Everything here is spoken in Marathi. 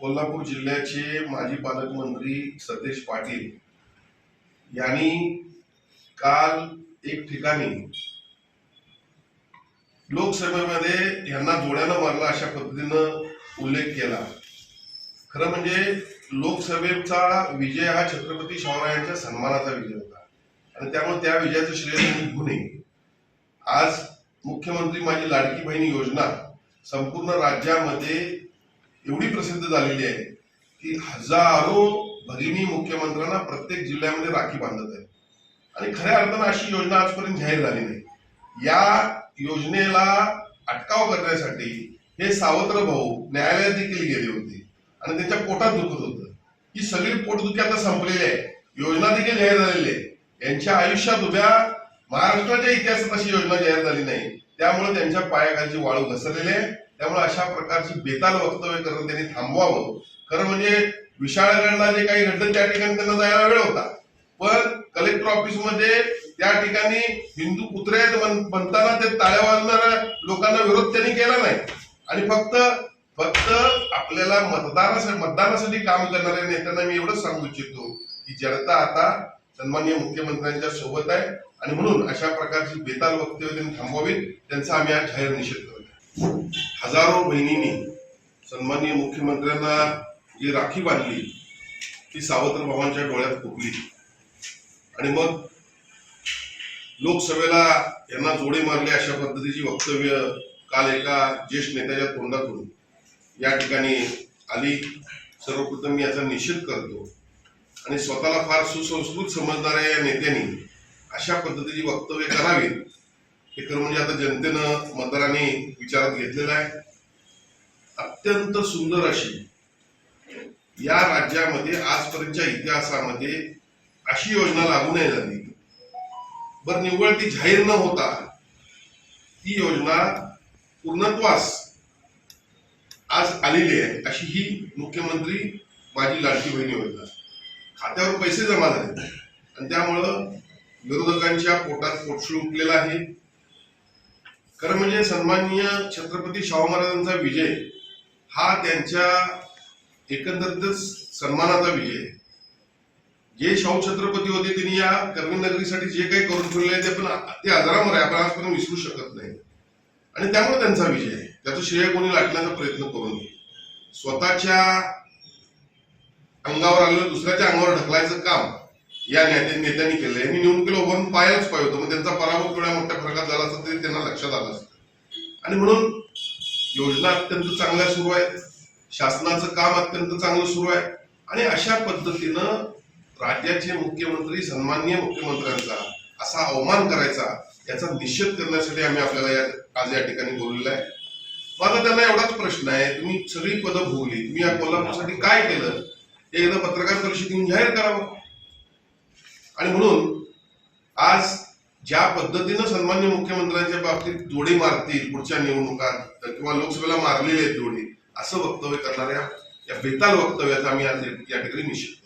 कोल्हापूर जिल्ह्याचे माजी पालकमंत्री सतेज पाटील यांनी काल एक ठिकाणी लोकसभेमध्ये यांना जोड्यानं मारला अशा पद्धतीनं उल्लेख केला. खरं म्हणजे लोकसभेचा विजय हा छत्रपती शिवरायांच्या सन्मानाचा विजय होता. आणि त्यामुळे त्या विजयाचं श्रेय त्यांनी नये. आज मुख्यमंत्री माझी लाडकी बहिणी योजना संपूर्ण राज्यामध्ये एवढी प्रसिद्ध झालेली आहे की हजारो भगिनी मुख्यमंत्र्यांना प्रत्येक जिल्ह्यामध्ये राखी बांधत आहे आणि खऱ्या अर्थानं अशी योजना आजपर्यंत जाहीर झाली नाही. या योजनेला अटकाव करण्यासाठी हे सावत्र भाऊ न्यायालयात देखील गेले होते. आणि त्यांच्या पोटात दुखत होतं. ही सगळी पोटदुखी आता संपलेली आहे. योजना देखील जाहीर झालेली आहे. यांच्या आयुष्यात उभ्या महाराष्ट्राच्या इतिहासात अशी योजना जाहीर झाली नाही. त्यामुळे त्यांच्या पायाखालची वाळू घसरलेली आहे. त्यामुळे अशा प्रकारची बेताल वक्तव्य करणं त्यांनी थांबवावं. खरं म्हणजे विशाळगडला जे काही घडलं त्या ठिकाणी त्यांना जायला वेळ होता. पण कलेक्टर ऑफिसमध्ये त्या ठिकाणी हिंदू कुत्रे आहेत म्हणताना ते ताळ्या वाजणाऱ्या लोकांना विरोध त्यांनी केला नाही. आणि फक्त फक्त आपल्याला मतदारासाठी मतदानासाठी काम करणाऱ्या नेत्यांना मी एवढंच सांगू इच्छितो की जनता आता सन्माननीय मुख्यमंत्र्यांच्या सोबत आहे. आणि म्हणून अशा प्रकारची बेताल वक्तव्य त्यांनी थांबवावीत त्यांचा आम्ही आज जाहीर निषेध करतो. हजारो बहिणींनी सन्माननीय मुख्यमंत्र्यांना जी राखी बांधली ती सावत्र भावांच्या डोळ्यात फुकली आणि मग लोकसभेला यांना जोडे मारले अशा पद्धतीची वक्तव्य काल एका ज्येष्ठ नेत्याच्या तोंडातून या ठिकाणी आली. सर्वप्रथम मी याचा निषेध करतो. आणि स्वतःला फार सुसंस्कृत समजणाऱ्या या नेत्यांनी अशा पद्धतीची वक्तव्य करावीत हे खरं म्हणजे आता जनतेनं मतदारांनी विचारात घेतलेलं आहे. अत्यंत सुंदर अशी या राज्यामध्ये आजपर्यंतच्या इतिहासामध्ये अशी योजना लागू नाही झाली. बर निव्वळ ती जाहीर न होता ही योजना पूर्णत्वास आज आलेली आहे अशी ही मुख्यमंत्री माझी लाडकी बहिणी योजना. खात्यावर पैसे जमा झाले. आणि त्यामुळं विरोधकांच्या पोटात पोटशू उठलेला आहे. खरं म्हणजे सन्माननीय छत्रपती शाहू महाराजांचा विजय हा त्यांच्या एकंदरीतच सन्मानाचा विजय जे शाहू छत्रपती होते त्यांनी या कर्वी नगरीसाठी जे काही करून ठेवले ते पण ते आजारावर आहे आपण आजपर्यंत विसरू शकत नाही. आणि त्यामुळे त्यांचा विजय आहे. त्याचं श्रेय कोणी लाटण्याचा प्रयत्न करून नये. स्वतःच्या अंगावर आलेलं दुसऱ्याच्या अंगावर ढकलायचं काम या नेते नेत्यांनी केलंय. यांनी निवडणुकीला उभारून पाहायलाच पाहिजे होतं. मग त्यांचा पराभव थोड्या मोठ्या फरकात झाला असता तरी त्यांना लक्षात आलं असतं. आणि म्हणून योजना अत्यंत चांगल्या सुरू आहेत शासनाचं काम अत्यंत चांगलं सुरू आहे. आणि अशा पद्धतीनं राज्याचे मुख्यमंत्री सन्माननीय मुख्यमंत्र्यांचा असा अवमान करायचा याचा निषेध करण्यासाठी आम्ही आपल्याला या आज या ठिकाणी बोललेला आहे. माझा त्यांना एवढाच प्रश्न आहे. तुम्ही सगळी पदं भोगली तुम्ही या कोल्हापूरसाठी काय केलं? हे एकदा पत्रकार परिषदेतून जाहीर करावं. आणि म्हणून आज ज्या पद्धतीनं सन्मान्य मुख्यमंत्र्यांच्या बाबतीत जोडी मारतील पुढच्या निवडणुकात किंवा लोकसभेला मारलेले आहेत जोडी असं वक्तव्य करणाऱ्या या बेताल वक्तव्याचा आम्ही आज या ठिकाणी निषेध